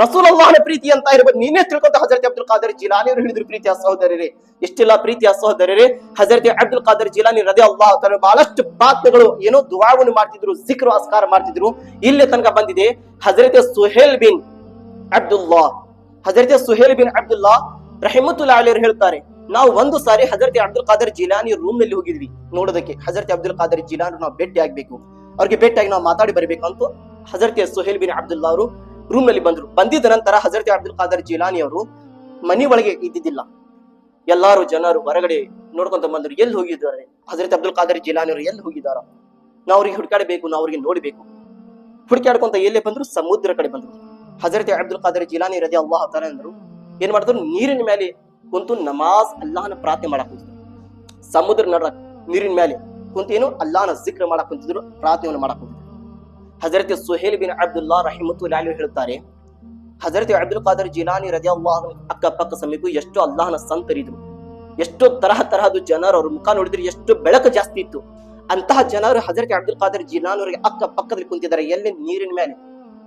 ರಸೂಲ್ ಅಲ್ಲಾಹನ ಪ್ರೀತಿ ಅಂತ ಇರ್ಬೋದು. ನೀನೇ ತಿಳ್ಕೊಂತ ಹಜರತ್ ಅಬ್ದುಲ್ ಖಾದರ್ ಜಿಲಾನಿ ಅವರು ಹೇಳಿದ್ರು ಪ್ರೀತಿಯ ಸಹೋದರರೇ. ಎಷ್ಟೆಲ್ಲ ಪ್ರೀತಿಯ ಸಹೋದರರೇ. ಹಜರತ್ ಅಬ್ದುಲ್ ಖಾದರ್ ಜಿಲಾನಿ ರದೆ ಅಲ್ಲಾಹ ತಾಲ ಬಹಳಷ್ಟು ಪ್ರಾರ್ಥನೆಗಳು ಏನೋ ದುವಾವನ್ನು ಮಾಡ್ತಿದ್ರು ಸಿಕ್ರು ಅಸ್ಕಾರ ಮಾಡ್ತಿದ್ರು. ಇಲ್ಲಿ ತನಕ ಬಂದಿದೆ. ಹಜರತ್ ಸುಹೇಲ್ ಬಿನ್ ಅಬ್ದುಲ್ಲಾ ಹಜರತ್ ಸುಹೇಲ್ ಬಿನ್ ಅಬ್ದುಲ್ಲಾ ರಹಿಮತುಲ್ಲಾ ಅವರು ಹೇಳ್ತಾರೆ, ನಾವು ಒಂದು ಸಾರಿ ಹಜರತ್ ಅಬ್ದುಲ್ ಖಾದರ್ ಜಿಲಾನಿ ರೂಮ್ನಲ್ಲಿ ಹೋಗಿದ್ವಿ. ನೋಡೋದಕ್ಕೆ ಹಜರತ್ ಅಬ್ದುಲ್ ಖಾದರ್ ಜಿಲಾನ್ ನಾವು ಭೇಟಿ ಆಗ್ಬೇಕು ಅವ್ರಿಗೆ ಭೇಟಿಯಾಗಿ ನಾವು ಮಾತಾಡಿ ಬರಬೇಕು ಅಂತ ಹಜರತ್ ಸುಹೇಲ್ ಬಿನ್ ಅಬ್ದುಲ್ಲಾ ಅವರು ರೂಮ್ನಲ್ಲಿ ಬಂದ್ರು. ಬಂದಿದ ನಂತರ ಹಜರತ್ ಅಬ್ದುಲ್ ಖಾದರ್ ಜೀಲಾನಿ ಅವರು ಮನಿ ಒಳಗೆ ಇದ್ದಿದ್ದಿಲ್ಲ. ಎಲ್ಲಾರು ಜನರು ಹೊರಗಡೆ ನೋಡ್ಕೊಂತ ಬಂದ್ರು. ಎಲ್ಲಿ ಹೋಗಿದ್ದಾರೆ? ಹಜರತ್ ಅಬ್ದುಲ್ ಖಾದರ್ ಜೀಲಾನಿ ಅವರು ಎಲ್ಲಿ ಹೋಗಿದಾರ ನಾವು ಅವ್ರಿಗೆ ಹುಡುಕಾಡಬೇಕು, ನಾವು ಅವ್ರಿಗೆ ನೋಡ್ಬೇಕು. ಹುಡುಕಾಡ್ಕೊಂತ ಎಲ್ಲೇ ಬಂದ್ರು? ಸಮುದ್ರ ಕಡೆ ಬಂದ್ರು. ಹಜರತ್ ಅಬ್ದುಲ್ ಖಾದರ್ ಜೀಲಾನಿ ರದಿ ಅಲ್ಲಾಹ ತರ ಅಂದ್ರು. ಏನ್ ಮಾಡಿದ್ರು? ನೀರಿನ ಮೇಲೆ ಕುಂತು ನಮಾಜ್ ಅಲ್ಲಾಹನ ಪ್ರಾರ್ಥನೆ ಮಾಡಕ್ ಸಮುದ್ರ ನಡ ನೀರಿನ ಮೇಲೆ ಕುಂತು ಏನು? ಅಲ್ಲಾಹನ ಜಿಕ್ರ ಮಾಡಕ್ ಕುಂತಿದ್ರು, ಪ್ರಾರ್ಥನೆಯನ್ನು ಮಾಡಕ್ ಹಜರತ್ ಸುಹೇಲ್ ಬಿನ್ ಅಬ್ದುಲ್ಲಾ ರಹಿಮತುಲ್ಲಾ ಅಲಿ ಹೇಳುತ್ತಾರೆ, ಹಜರತ್ ಅಬ್ದುಲ್ ಖಾದರ್ ಜಿಲಾನಿ ಅಲ್ಲಾಹ್ ಅಕ್ಕಪಕ್ಕ ಸಮೀಪ ಎಷ್ಟು ಅಲ್ಲಾಹನ ಸಂತರಿದ್ರು ಎಷ್ಟೋ ತರಹ ತರಹದ ಜನರು ಅವ್ರ ಮುಖ ನೋಡಿದ್ರೆ, ಎಷ್ಟು ಬೆಳಕು ಜಾಸ್ತಿ ಇತ್ತು. ಅಂತಹ ಜನರು ಹಜರತ್ ಅಬ್ದುಲ್ ಖಾದರ್ ಜಿಲಾನ್ ಅವರಿಗೆ ಅಕ್ಕ ಪಕ್ಕದಲ್ಲಿ ಕುಂತಿದ್ದಾರೆ, ಎಲ್ಲಿ? ನೀರಿನ ಮೇಲೆ.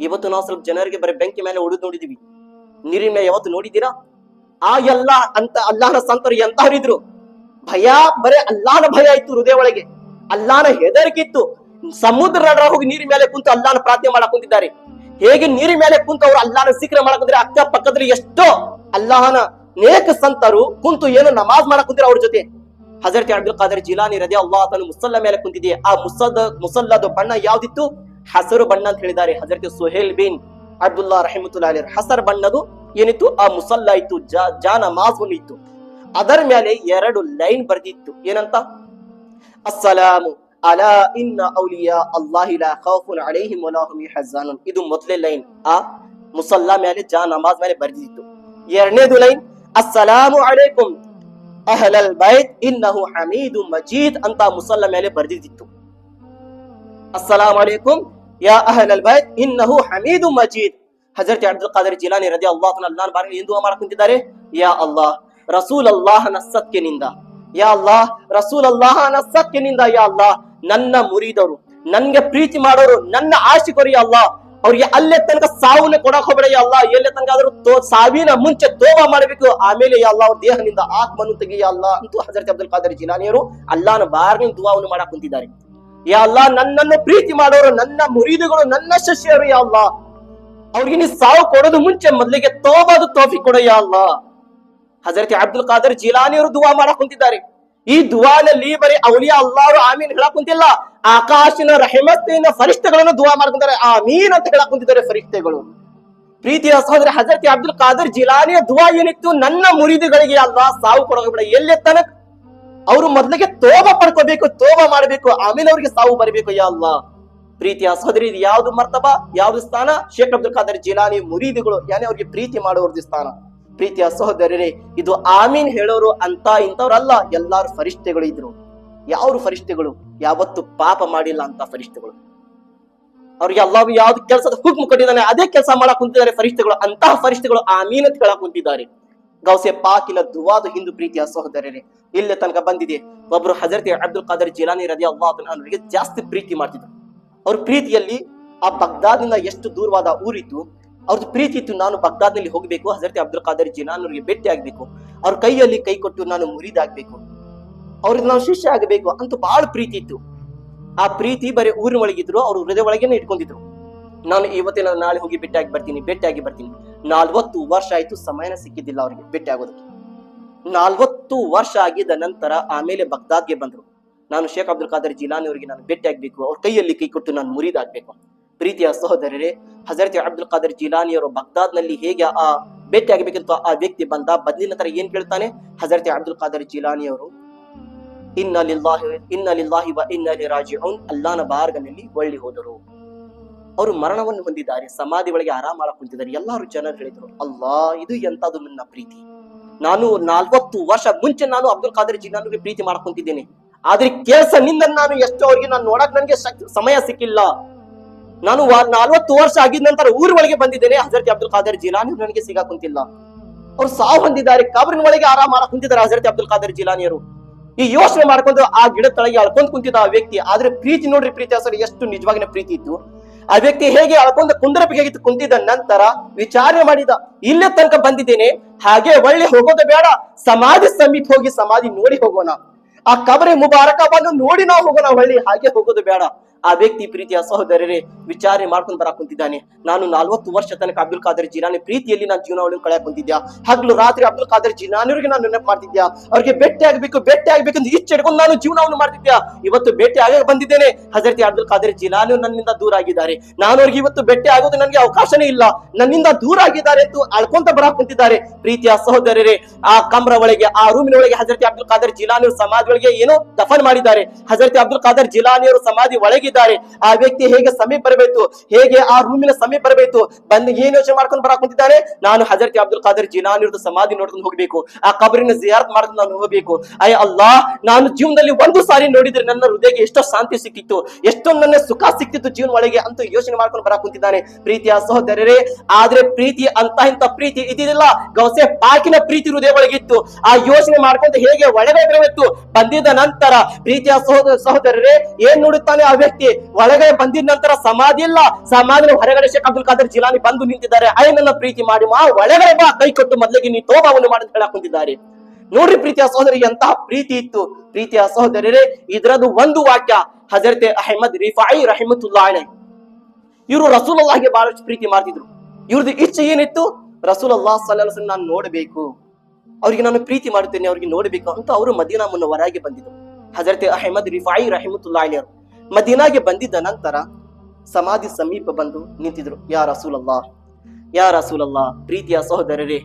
ಇವತ್ತು ನಾವು ಸ್ವಲ್ಪ ಜನರಿಗೆ ಬರೀ ಬೆಂಕಿ ಮೇಲೆ ಉಳಿದು ನೋಡಿದೀವಿ. ನೀರಿನ ಮೇಲೆ ಯಾವತ್ತು ನೋಡಿದ್ದೀರಾ? ಆ ಎಲ್ಲ ಅಂತ ಅಲ್ಲಾಹನ ಸಂತರು ಎಂತಹರಿದ್ರು ಭಯ, ಬರೇ ಅಲ್ಲಾಹನ ಭಯ ಇತ್ತು ಹೃದಯ ಒಳಗೆ. ಅಲ್ಲಾಹನ ಹೆದರಿಕೆ ಇತ್ತು. ಸಮುದ್ರ ಹೋಗಿ ನೀರಿನ ಮೇಲೆ ಕುಂತು ಅಲ್ಲಾನ ಪ್ರಾರ್ಥನೆ ಮಾಡಕ್ ಕುಂತಿದ್ದಾರೆ. ಹೇಗೆ ನೀರಿನ ಮೇಲೆ ಕುಂತು ಅವರು ಅಲ್ಲಾನ ಸೀಕ್ರೆ ಮಾಡಕ್ ಅಕ್ಕ ಪಕ್ಕದಲ್ಲಿ ಎಷ್ಟೋ ಅಲ್ಲಾಹನ ನೇಕ ಸಂತರು ಕುಂತು ಏನು ನಮಾಜ್ ಮಾಡಕ್ ಅವ್ರ ಜೊತೆ. ಹಜರತ್ ಅಬ್ದುಲ್ ಖಾದರ್ ಜಿಲಾನಿ ರಜೆ ತನ್ನ ಮುಸಲ್ಲ ಮೇಲೆ ಕುಂತಿದೆ ಆ ಮುಸದ, ಮುಸಲ್ಲದ ಬಣ್ಣ ಯಾವ್ದಿತ್ತು? ಹಸರು ಬಣ್ಣ ಅಂತ ಹೇಳಿದ್ದಾರೆ ಹಜರತ್ ಸುಹೇಲ್ ಬಿನ್ ಅಬ್ದುಲ್ಲಾ ರಹಿಮತುಲ್ಲಾ ಅಲಿ ಹಸರ್ ಬಣ್ಣದು ಏನಿತ್ತು? ಆ ಮುಸಲ್ಲ ಇತ್ತು, ಜಾ ನಮಾಜ್ ಇತ್ತು ಅದರ ಮೇಲೆ ಎರಡು ಲೈನ್ ಬರ್ದಿತ್ತು. ಏನಂತ? ಅಸ್ಸಲಾಮು ಅಲಾ ಇನ್ನ ಔಲಿಯಾ ಅಲ್ಲಾಹಿ ಲಾ ಖೌಫುನ್ ಅಲೈಹಿಂ ವಲಾ ಹುಮ್ ಯಹ್ಜಾನುನ್ ಇದು ಮೊದಲೇ ಲೈನ್ ಆ ಮುಸಲ್ಲಾ ಮೇಲೆ ಜಾ ನಮಾಜ್ ಮೇಲೆ ಬರ್ದಿತ್ತು ಎರಡನೇದು ಲೈನ್ ಅಸ್ಸಲಾಮು ಅಲೈಕುಂ ಅಹಲಲ್ ಬೈತ್ ಇನ್ನಹು ಹಮೀದು ಮಜೀದ್ ಅಂತ ಮುಸಲ್ಲ ಮೇಲೆ ಬರ್ದಿದ್ದಿತ್ತು ಅಸ್ಸಲಾಮು ಅಲೈಕುಂ ಯಾ ಅಹಲಲ್ ಬೈತ್ ಇನ್ನಹು ಹಮೀದು ಮಜೀದ್ ಹಜರತ್ ಅಬ್ದುಲ್ ಖಾದರ್ ಜಿಲಾನಿ ರದಿ ಅಲ್ಲಾಹ್ ಅಲ್ಲಾಹ್ ಬಾರಿ ಏನು ದುವಾ ಮಾಡಕ್ ಕುಂತಿದ್ದಾರೆ ಯಾ ಅಲ್ಲಾಹ್ ರಸೂಲ್ ಅಲ್ಲಾಹನ ಸತ್ಯನಿಂದ ಯಾ ಅಲ್ಲಾಹ್ ರಸೂಲ್ ಅಲ್ಲಾಹನ ಸತ್ಯನಿಂದ ಯಾ ಅಲ್ಲಾಹ್ ನನ್ನ ಮುರಿದವರು, ನನ್ಗೆ ಪ್ರೀತಿ ಮಾಡೋರು, ನನ್ನ ಕೊರಿಯ ಅಲ್ಲ. ಅವ್ರಿಗೆ ಅಲ್ಲೇ ತನಕ ಸಾವನ್ನ ಕೊಡಕ್ ಹೋಗ್ಬೇಡ ಅಲ್ಲ. ಎಲ್ಲೇ ತನಕ ಆದ್ರೂ ತೋ, ಸಾವಿನ ಮುಂಚೆ ತೋಬ ಮಾಡಬೇಕು. ಆಮೇಲೆ ಅಲ್ಲ, ಅವ್ರ ದೇಹದಿಂದ ಆತ್ಮನ್ನು ತೆಗಿಯ ಅಲ್ಲ ಅಲ್ಲಾಹ್ ಅಂತೂ ಹಜರತ್ ಅಬ್ದುಲ್ ಖಾದರ್ ಜೀಲಾನಿಯರು ಅಲ್ಲಾನ ಬಾರ್ನಿಂದ ದುವಾವನ್ನು ಮಾಡಕ್ ಕುಂತಿದ್ದಾರೆ. ಯಾ ಅಲ್ಲಾಹ್ ನನ್ನನ್ನು ಪ್ರೀತಿ ಮಾಡೋರು, ನನ್ನ ಮುರಿದುಗಳು, ನನ್ನ ಶಿಷ್ಯರು ಯಾ ಅಲ್ಲ. ಅವ್ರಿಗೆ ನೀ ಸಾವು ಕೊಡೋದು ಮುಂಚೆ ಮೊದಲಿಗೆ ತೋಬಾದು ತೋಫಿ ಕೊಡೋ ಅಲ್ಲ. ಹಜರತ್ ಅಬ್ದುಲ್ ಖಾದರ್ ಜೀಲಾನಿಯರು ಅವರು ದುವಾ ಮಾಡಕ್ ಕುಂತಿದ್ದಾರೆ. ಈ ದುವಾನಲ್ಲಿ ಬರೀ ಅವಲಿಯಾ ಅಲ್ಲಾರು ಆಮೀನ್ ಹೇಳಕ್ ಕುಂತಿಲ್ಲ. ಆಕಾಶಿನ ರಹಮತ್ತಿನ ಫರಿಷ್ಠಗಳನ್ನು ದುವಾ ಮಾಡ್ಕೊಂತಾರೆ. ಆಮೀನ್ ಅಂತ ಹೇಳಕ್ ಕುಂತಿದ್ದಾರೆ ಫರಿಷ್ಠೆಗಳು ಪ್ರೀತಿಯ ಸಹೋದರ ಹಜರತಿ ಅಬ್ದುಲ್ ಖಾದರ್ ಜಿಲಾನಿಯ ದುವಾ ಏನಿತ್ತು? ನನ್ನ ಮುರಿದುಗಳಿಗೆ ಅಲ್ಲ ಸಾವು ಕೊಡೋಬೇಡ ಎಲ್ಲಿ ತನಕ ಅವರು ಮೊದಲಿಗೆ ತೋಬ ಪಡ್ಕೋಬೇಕು, ತೋಬ ಮಾಡಬೇಕು. ಆಮೇಲೆ ಅವ್ರಿಗೆ ಸಾವು ಬರಬೇಕು ಯಾ ಅಲ್ಲಾ ಪ್ರೀತಿಯ ಸಹೋದರಿ, ಇದು ಯಾವ್ದು ಮರ್ತಬ? ಯಾವ್ದು ಸ್ಥಾನ? ಶೇಖ್ ಅಬ್ದುಲ್ ಖಾದರ್ ಜಿಲಾನಿ ಮುರಿದುಗಳು. ಯಾನೇ ಅವ್ರಿಗೆ ಪ್ರೀತಿ ಮಾಡುವ ಸ್ಥಾನ. ಪ್ರೀತಿಯ ಸಹೋದರರೇ, ಇದು ಆಮೀನ್ ಹೇಳೋರು ಅಂತ ಇಂಥವ್ರಲ್ಲ, ಎಲ್ಲಾರು ಫರಿಷ್ಠೆಗಳು ಇದ್ರು. ಯಾವ್ರು ಫರಿಷ್ಠೆಗಳು ಯಾವತ್ತು ಪಾಪ ಮಾಡಿಲ್ಲ ಅಂತ ಫರಿಷ್ಠೆಗಳು ಅವ್ರಿಗೆ ಎಲ್ಲಾರು ಯಾವ್ದು ಕೆಲಸದ ಹುಕ್ ಕೊಟ್ಟಿದ್ದಾನೆ, ಅದೇ ಕೆಲಸ ಮಾಡಕ್ ಕುಂತಿದ್ದಾರೆ ಫರಿಷ್ಠೆಗಳು ಅಂತಹ ಫರಿಷ್ಠೆಗಳು ಆಮೀನ್ ಅಂತ ಹೇಳಕ್ ಕುಂತಿದ್ದಾರೆ. ಗೌಸೆ ಪಾಕಿಲ ದುವಾದು ಹಿಂದೂ ಪ್ರೀತಿಯ ಸಹೋದರರೇ, ಇಲ್ಲೇ ತನಕ ಬಂದಿದೆ. ಒಬ್ರು ಹಜರತಿ ಅಬ್ದುಲ್ ಖಾದರ್ ಜಿಲಾನಿ ರದಿ ಅಲ್ಲಾಹರಿಗೆ ಜಾಸ್ತಿ ಪ್ರೀತಿ ಮಾಡ್ತಿದ್ರು. ಅವ್ರ ಪ್ರೀತಿಯಲ್ಲಿ ಆ ಬಗ್ದಾದಿಂದ ಎಷ್ಟು ದೂರವಾದ ಊರಿತ್ತು ಅವ್ರದ್ದು ಪ್ರೀತಿ ಇತ್ತು, ನಾನು ಬಗ್ದಾದ್ನಲ್ಲಿ ಹೋಗಬೇಕು, ಹಜರತ್ ಅಬ್ದುಲ್ ಖಾದರ್ ಜಿನಾನ್ ಅವ್ರಿಗೆ ಭೇಟಿ ಆಗಬೇಕು, ಅವ್ರ ಕೈಯಲ್ಲಿ ಕೈ ಕೊಟ್ಟು ನಾನು ಮುರಿದಾಗಬೇಕು. ಅವ್ರಿಗೆ ನಾವು ಶಿಷ್ಯ ಆಗಬೇಕು ಅಂತ ಬಹಳ ಪ್ರೀತಿ ಇತ್ತು. ಆ ಪ್ರೀತಿ ಬರೀ ಊರಿನ ಒಳಗಿದ್ರು ಅವ್ರ ಹೃದಯ ಒಳಗೇನೆ ಇಟ್ಕೊಂಡಿದ್ರು. ನಾನು ಇವತ್ತಿನ ನಾಳೆ ಹೋಗಿ ಭೇಟಿಯಾಗಿ ಬರ್ತೀನಿ ಭೇಟಿಯಾಗಿ ಬರ್ತೀನಿ. ನಾಲ್ವತ್ತು ವರ್ಷ ಆಯ್ತು ಸಮಯನ ಸಿಕ್ಕಿದ್ದಿಲ್ಲ ಅವ್ರಿಗೆ ಭೇಟಿ ಆಗೋದಕ್ಕೆ. ನಾಲ್ವತ್ತು ವರ್ಷ ಆಗಿದ್ದ ನಂತರ ಆಮೇಲೆ ಬಗ್ದಾದ್ಗೆ ಬಂದ್ರು. ನಾನು ಶೇಖ್ ಅಬ್ದುಲ್ ಖಾದರ್ ಜಿಲಾನಿ ಅವರಿಗೆ ನಾನು ಭೇಟಿ ಆಗ್ಬೇಕು, ಅವ್ರ ಕೈಯಲ್ಲಿ ಕೈ ಕೊಟ್ಟು ನಾನು ಮುರಿದಾಗ್ಬೇಕು ಪ್ರೀತಿಯ ಸಹೋದರರೇ, ಹಜರತ್ ಅಬ್ದುಲ್ ಖಾದರ್ ಜಿಲಾನಿ ಅವರು ಬಗ್ದಾದ್ನಲ್ಲಿ ಹೇಗೆ ಆ ಭೇಟಿ ಆಗಬೇಕಂತ ಆ ವ್ಯಕ್ತಿ ಬಂದ ಬಂದಿದ ನಂತರ ಏನ್ ಕೇಳ್ತಾನೆ? ಹಜರತ್ ಅಬ್ದುಲ್ ಖಾದರ್ ಜಿಲಾನಿ ಅವರು ಇನ್ನ ಲಿಲ್ಲಾಹಿ ಇನ್ನ ಲಿಲ್ಲಾಹಿ ವ ಇನ್ನ ಅಲ್ಲಾಹನ ಬಾರ್ಗನಲ್ಲಿ ಒಳ್ಳಿ ಹೋದರು. ಅವರು ಮರಣವನ್ನು ಹೊಂದಿದ್ದಾರೆ, ಸಮಾಧಿ ಒಳಗೆ ಆರಾಮ ಕುಂತಿದ್ದಾರೆ. ಎಲ್ಲಾರು ಜನರು ಹೇಳಿದ್ರು, ಅಲ್ಲಾ, ಇದು ಎಂತದು ನನ್ನ ಪ್ರೀತಿ. ನಾನು ನಾಲ್ವತ್ತು ವರ್ಷ ಮುಂಚೆ ನಾನು ಅಬ್ದುಲ್ ಖಾದರ್ ಜಿಲಾನಿಗೆ ಪ್ರೀತಿ ಮಾಡ್ಕೊಂತಿದ್ದೇನೆ. ಆದ್ರೆ ಕೆಲಸ ನಿಂದ ನಾನು ಎಷ್ಟೋ, ಅವ್ರಿಗೆ ನಾನು ನೋಡಕ್ ನನಗೆ ಸಮಯ ಸಿಕ್ಕಿಲ್ಲ. ನಾನು ನಲ್ವತ್ತು ವರ್ಷ ಆಗಿದ ನಂತರ ಊರ ಒಳಗೆ ಬಂದಿದ್ದೇನೆ. ಹಜರತ್ ಅಬ್ದುಲ್ ಖಾದರ್ ಜಿಲಾನಿ ನನಗೆ ಸಿಗಾಕ್ ಕುಂತಿಲ್ಲ. ಅವ್ರು ಸಾವು ಹೊಂದಿದ್ದಾರೆ. ಕಬ್ರಿನ ಒಳಗೆ ಆರಾಮ ಮಾಡಕ್ ಕುಂತಿದ್ದಾರೆ ಹಜರತ್ ಅಬ್ದುಲ್ ಖಾದರ್ ಜಿಲಾನಿಯರು ಈ ಯೋಚನೆ ಮಾಡ್ಕೊಂಡು ಆ ಗಿಡ ತಳಗೆ ಅಳ್ಕೊಂಡ್ ಕುಂತಿದ್ದ ಆ ವ್ಯಕ್ತಿ. ಆದ್ರೆ ಪ್ರೀತಿ ನೋಡ್ರಿ ಪ್ರೀತಿ ಹೆಸರು ಎಷ್ಟು ನಿಜವಾಗಿನ ಪ್ರೀತಿ ಇತ್ತು. ಆ ವ್ಯಕ್ತಿ ಹೇಗೆ ಅಳ್ಕೊಂಡ ಕುಂದರಬೇಕಾಗಿತ್ತು ಕುಂತಿದ್ದ ನಂತರ ವಿಚಾರಣೆ ಮಾಡಿದ. ಇಲ್ಲೇ ತನಕ ಬಂದಿದ್ದೇನೆ. ಹಾಗೆ ಒಳ್ಳೆ ಹೋಗೋದು ಬೇಡ. ಸಮಾಧಿ ಸಮೀಪ ಹೋಗಿ ಸಮಾಧಿ ನೋಡಿ ಹೋಗೋಣ. ಆ ಕಬರೆ ಮುಬಾರಕವನ್ನು ನೋಡಿ ನಾವು ಹೋಗೋಣ. ಹೊಳ್ಳಿ ಹಾಗೆ ಹೋಗೋದು ಬೇಡ. ಆ ವ್ಯಕ್ತಿ ಪ್ರೀತಿಯ ಸಹೋದರರೇ, ವಿಚಾರಣೆ ಮಾಡ್ಕೊಂಡು ಬರಕ್ ಕುಂತಿದ್ದಾನೆ. ನಾನು ನಲ್ವತ್ತು ವರ್ಷ ತನಕ ಅಬ್ದುಲ್ ಖಾದರ್ ಜಿಲಾನಿ ಪ್ರೀತಿಯಲ್ಲಿ ನಾನು ಜೀವನವನ್ನು ಕಳೆಯಕ್ ಕುಂತಿದ್ಯಾ? ಹಗ್ಲು ರಾತ್ರಿ ಅಬ್ದುಲ್ ಖಾದರ್ ಜಿಲಾನಿಯವರಿಗೆ ನಾನು ನೆನಪು ಮಾಡ್ತಿದ್ಯಾ? ಅವ್ರಿಗೆ ಭೇಟಿ ಆಗ್ಬೇಕು ಭೇಟಿ ಆಗ್ಬೇಕು ಅಂತ ನಾನು ಜೀವನವನ್ನು ಮಾಡ್ತಿದ್ಯಾ? ಇವತ್ತು ಭೇಟಿ ಆಗ ಬಂದಿದ್ದೇನೆ. ಹಜರತಿ ಅಬ್ದುಲ್ ಖಾದರ್ ಜಿಲಾನಿ ನನ್ನಿಂದ ದೂರ ಆಗಿದ್ದಾರೆ. ನಾನು ಅವ್ರಿಗೆ ಇವತ್ತು ಭೇಟಿ ಆಗೋದು ನನಗೆ ಅವಕಾಶನೇ ಇಲ್ಲ. ನನ್ನಿಂದ ದೂರ ಆಗಿದ್ದಾರೆ ಅಂತ ಅಳ್ಕೊಂತ ಬರಕ್ ಕುಂತಿದ್ದಾರೆ. ಪ್ರೀತಿಯ ಸಹೋದರರೇ, ಆ ಕಮ್ರ ಒಳಗೆ, ಆ ರೂಮಿನ ಒಳಗೆ ಹಜರತಿ ಅಬ್ದುಲ್ ಖಾದರ್ ಜಿಲಾನಿ ಸಮಾಧಿ ಒಳಗೆ ಏನೋ ದಫನ್ ಮಾಡಿದ್ದಾರೆ. ಹಜರತಿ ಅಬ್ದುಲ್ ಖಾದರ್ ಜಿಲಾನಿಯವರು ಸಮಾಧಿ ಸಮಾಧಿ ಒಳಗಿದ್ದಾರೆ ಆ ವ್ಯಕ್ತಿ ಹೇಗೆ ಸಮೀಪ ಬರಬೇಕು? ಹೇಗೆ ಆ ರೂಮಿನ ಸಮೀಪ ಬರಬೇಕು? ಬಂದು ಏನ್ ಯೋಚನೆ ಮಾಡ್ಕೊಂಡು ಬರಕ್ ಕುಂತಿದ್ದಾನೆ? ನಾನು ಹಜರತಿ ಅಬ್ದುಲ್ ಖಾದರ್ ಜಿಲಾನಿ ಅವ್ರದ್ದು ಸಮಾಧಿ ನೋಡ್ಕೊಂಡು ಹೋಗ್ಬೇಕು. ಆ ಕಬರಿನ ಜಿಯಾರತ್ ಮಾಡ್ಕೊಂಡು ನಾನು ಹೋಗಬೇಕು. ಅಯ್ಯ ಅಲ್ಲಾ, ನಾನು ಜೀವನದಲ್ಲಿ ಒಂದು ಸಾರಿ ನೋಡಿದ್ರೆ ನನ್ನ ಹೃದಯಕ್ಕೆ ಎಷ್ಟೋ ಶಾಂತಿ ಸಿಕ್ಕಿತ್ತು. ಎಷ್ಟೋ ನನ್ನ ಸುಖ ಸಿಕ್ತಿತ್ತು ಜೀವನ ಒಳಗೆ ಅಂತ ಯೋಚನೆ ಮಾಡ್ಕೊಂಡು ಬರಕ್ ಕುಂತಿದ್ದಾನೆ. ಪ್ರೀತಿಯ ಸಹೋದರರೇ, ಆದ್ರೆ ಪ್ರೀತಿ ಅಂತ ಇಂತ ಪ್ರೀತಿ ಇದಿಲ್ಲ ಗೌಸೆ ಪಾಕಿನ ಪ್ರೀತಿ ಹೃದಯ ಒಳಗಿತ್ತು ಆ ಯೋಚನೆ ಮಾಡ್ಕೊಂಡು ಹೇಗೆ ಬರಬೇಕು? ಬಂದಿದ್ದ ನಂತರ ಪ್ರೀತಿಯ ಸಹೋದರ ಸಹೋದರರೇ, ಏನ್ ನೋಡುತ್ತಾನೆ ಆ ವ್ಯಕ್ತಿ? ಒಳಗಡೆ ಬಂದಿದ ನಂತರ ಸಮಾಧಿ ಇಲ್ಲ. ಸಮಾಧಿ ಹೊರಗಡೆ ಶೇಖ್ ಅಬ್ದುಲ್ ಖಾದರ್ ಜಿಲಾನಿ ಬಂದು ನಿಂತಿದ್ದಾರೆ. ಅಯ್ಯ ನನ್ನ ಪ್ರೀತಿ ಮಾಡಿ ಮಾ, ಒಳಗಡೆ ಬಾ, ಕೈ ಕೊಟ್ಟು ಮೊದಲಿಗೆ ನೀ ತೋಬಾವನ್ನು ಮಾಡಿ ಹೇಳಕ್ ಕುಂತಿದ್ದಾರೆ ನೋಡ್ರಿ ಪ್ರೀತಿಯ ಸಹೋದರಿಗೆ ಎಂತಹ ಪ್ರೀತಿ ಇತ್ತು. ಪ್ರೀತಿಯ ಸಹೋದರರೇ, ಇದರದ್ದು ಒಂದು ವಾಕ್ಯ, ಹಜರತೆ ಅಹಮದ್ ರಿಫಾಯಿ ರಹಿಮತುಲ್ಲಾ ಇವರು ರಸೂಲ್ ಅಲ್ಲಾಹ್ಗೆ ಬಹಳಷ್ಟು ಪ್ರೀತಿ ಮಾಡ್ತಿದ್ರು. ಇವ್ರದ್ದು ಇಚ್ಛೆ ಏನಿತ್ತು? ರಸೂಲ್ ಅಲ್ಲಾ ಸಲ್ಲಲ್ಲಾಹು ನಾನು ನೋಡಬೇಕು. ಅವ್ರಿಗೆ ನಾನು ಪ್ರೀತಿ ಮಾಡುತ್ತೇನೆ, ಅವ್ರಿಗೆ ನೋಡಬೇಕು ಅಂತ ಅವರು ಮದೀನಾ ಹೊರಗೆ ಬಂದಿದ್ರು. ಹಜರತೆ ಅಹಮದ್ ರಿಫಾಯಿ ರಹಿಮತುಲ್ಲಾ ಅವರು. ಮದೀನಾಗೆ ಬಂದಿದ್ದ ನಂತರ ಸಮಾಧಿ ಸಮೀಪ ಬಂದು ನಿಂತಿದ್ರು, ಯಾ ರಸೂಲಲ್ಲಾ ಯಾ ರಸೂಲಲ್ಲಾ ಪ್ರೀತಿಯ ಸಹೋದರರೇ,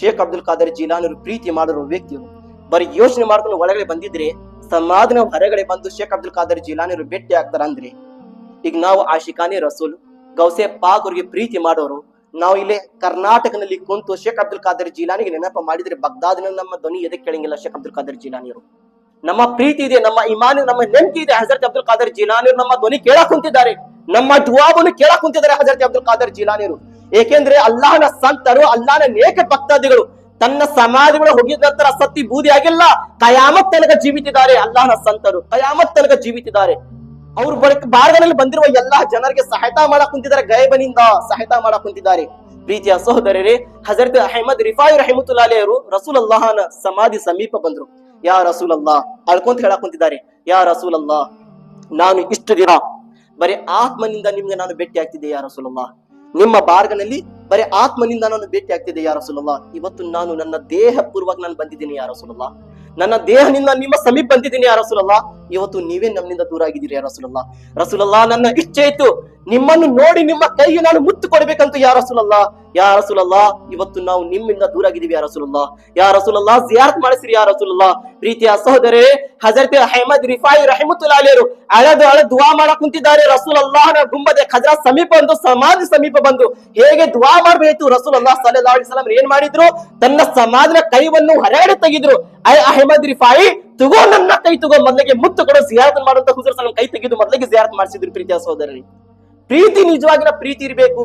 ಶೇಖ್ ಅಬ್ದುಲ್ ಖಾದರ್ ಜೀಲಾನರು ಪ್ರೀತಿ ಮಾಡಿರುವ ವ್ಯಕ್ತಿಯು ಬರೀ ಯೋಚನೆ ಮಾಡ್ಕೊಂಡು ಒಳಗಡೆ ಬಂದಿದ್ರೆ ಸಮಾಧಿನ ಹೊರಗಡೆ ಬಂದು ಶೇಖ್ ಅಬ್ದುಲ್ ಖಾದರ್ ಜೀಲಾನರು ಭೇಟಿ ಆಗ್ತಾರ ಅಂದ್ರೆ ಈಗ ನಾವು ಆಶಿಕಾನಿ ರಸೂಲ್, ಗೌಸೆ ಪಾಕ್ ಅವ್ರಿಗೆ ಪ್ರೀತಿ ಮಾಡೋರು, ನಾವು ಇಲ್ಲೇ ಕರ್ನಾಟಕದಲ್ಲಿ ಕುಂತು ಶೇಖ್ ಅಬ್ದುಲ್ ಖಾದರ್ ಜೀಲಾನಿಗೆ ನೆನಪು ಮಾಡಿದ್ರೆ ಬಗ್ದಾದಿನ ನಮ್ಮ ಧ್ವನಿ ಎದಕ್ಕೆ ಕೇಳಂಗಿಲ್ಲ ಶೇಖ್ ಅಬ್ದುಲ್ ಖಾದರ್ ಜಿಲಾನಿಯರು? ನಮ್ಮ ಪ್ರೀತಿ ಇದೆ, ನಮ್ಮ ಇಮಾನ್, ನಮ್ಮ ನೆನಪಿ ಇದೆ. ಹಜರತ್ ಅಬ್ದುಲ್ ಖಾದರ್ ಜಿಲಾನಿರು ನಮ್ಮ ಧ್ವನಿ ಕೇಳಕ್ ಕುಂತಿದ್ದಾರೆ. ನಮ್ಮ ದುವಾಬನ್ನು ಕೇಳಕ್ ಕುಂತಿದ್ದಾರೆ ಹಜರತ್ ಅಬ್ದುಲ್ ಖಾದರ್ ಜಿಲಾನಿರು ಏಕೆಂದ್ರೆ ಅಲ್ಲಾಹನ ಸಂತರು, ಅಲ್ಲಾಹನ ನೇಕ ಭಕ್ತಾದಿಗಳು. ತನ್ನ ಸಮಾಧಿಗಳು ಹೋಗಿದ ನಂತರ ಸತ್ತಿ ಬೂದಿ ಆಗಿಲ್ಲ. ಕಯಾಮತ್ ತನಕ ಜೀವಿತಿದ್ದಾರೆ ಅಲ್ಲಾಹನ ಸಂತರು. ಕಯಾಮತ್ ತನಕ ಜೀವಿತಿದ್ದಾರೆ. ಅವ್ರು ಭಾರತದಲ್ಲಿ ಬಂದಿರುವ ಎಲ್ಲಾ ಜನರಿಗೆ ಸಹಾಯತ ಮಾಡಕ್ ಕುಂತಿದ್ದಾರೆ, ಗೈಬನಿಂದ ಸಹಾಯತ ಮಾಡಕ್ ಕುಂತಿದ್ದಾರೆ. ಪ್ರೀತಿಯ ಸಹೋದರರೇ, ಹಜರತ್ ಅಹಮದ್ ರಿಫಾಯಿ ರಹಿಮತುಲ್ಲಾಲಿ ಅವರು ರಸೂಲ್ ಅಲ್ಲಾಹನ ಸಮಾಧಿ ಸಮೀಪ ಬಂದ್ರು. ಯಾ ರಸೂಲ್ ಅಲ್ಲಾಹ್ ಅಳ್ಕೊಂತ ಹೇಳಕ್ ಕುಂತಿದ್ದಾರೆ. ಯಾ ರಸೂಲ್ ಅಲ್ಲಾಹ್ ನಾನು ಇಷ್ಟು ದಿನ ಬರೀ ಆತ್ಮನಿಂದ ನಿಮ್ಗೆ ನಾನು ಭೇಟಿ ಆಗ್ತಿದ್ದೆ, ಯಾ ರಸೂಲ್ ಅಲ್ಲಾಹ್ ನಿಮ್ಮ ಬಾರ್ಗನಲ್ಲಿ ಬರೀ ಆತ್ಮನಿಂದ ನಾನು ಭೇಟಿ ಆಗ್ತಿದ್ದೆ, ಯಾ ರಸೂಲಲ್ಲ. ಇವತ್ತು ನಾನು ನನ್ನ ದೇಹ ಪೂರ್ವಕ ನಾನು ಬಂದಿದ್ದೀನಿ, ಯಾ ರಸೂಲಲ್ಲ. ನನ್ನ ದೇಹದಿಂದ ನಿಮ್ಮ ಸಮೀಪ ಬಂದಿದ್ದೀನಿ, ಯಾ ರಸೂಲಲ್ಲ. ಇವತ್ತು ನೀವೇ ನನ್ನಿಂದ ದೂರ ಆಗಿದ್ದೀರಿ, ಯಾ ರಸೂಲಲ್ಲ. ರಸೂಲಲ್ಲ, ನನ್ನ ಇಚ್ಛೆ ಇತ್ತು. ನಿಮ್ಮನ್ನು ನೋಡಿ ನಿಮ್ಮ ಕೈಗೆ ನಾನು ಮುತ್ತು ಕೊಡಬೇಕಂತ, ಯಾ ರಸೂಲಲ್ಲ. ಯಾ ರಸೂಲಲ್ಲ ಇವತ್ತು ನಾವು ನಿಮ್ಮಿಂದ ದೂರ ಆಗಿದ್ದೀವಿ ಯಾ ರಸೂಲಲ್ಲ ಯಾ ರಸೂಲಲ್ಲ ಜಿಯಾರತ್ ಮಾಡಿಸಿರಿ ಯಾ ರಸೂಲಲ್ಲ ಪ್ರೀತಿಯ ಸಹೋದರೇ ಹಜರತ್ ಅಹಮದ್ ರಿಫಾಯಿ ರಹಿಮತುಲ್ಲಾಲಿಯರು ಅಳದು ಅಳದು ದುವಾ ಮಾಡಕ್ ಕುಂತಿದ್ದಾರೆ. ರಸೂಲ್ ಅಲ್ಲಾಹನ ಗುಂಬದೆ ಖಜರ ಸಮೀಪ ಬಂದು, ಸಮಾಧಿ ಸಮೀಪ ಬಂದು ಹೇಗೆ ದುವಾ ಮಾಡಬೇಕು? ರಸೂಲ್ ಸಲ್ಲಲ್ಲಾಹು ಅಲೈಹಿ ವಸಲ್ಲಂ ಏನ್ ಮಾಡಿದ್ರು? ತನ್ನ ಸಮಾಧಿನ ಕೈವನ್ನು ಹೊರಗಡೆ ತೆಗೆದ್ರು. ಐ ಅಹಮದ್ ರಿಫಾಯಿ, ತಗೋ ನನ್ನ ಕೈ, ತಗೋ ಮೊದಲಿಗೆ ಮುತ್ತು ಕೊಡೋ. ಜಿಯಾರತ್ ಮಾಡುವಂತ ಹುಜರ್ ಕೈ ತೆಗೆದು ಮೊದಲಿಗೆ ಜಿಯಾರತ್ ಮಾಡಿಸಿದ್ರು ಪ್ರೀತಿಯ ಸಹೋದರರಿ. ಪ್ರೀತಿ ನಿಜವಾಗಿನ ಪ್ರೀತಿ ಇರಬೇಕು.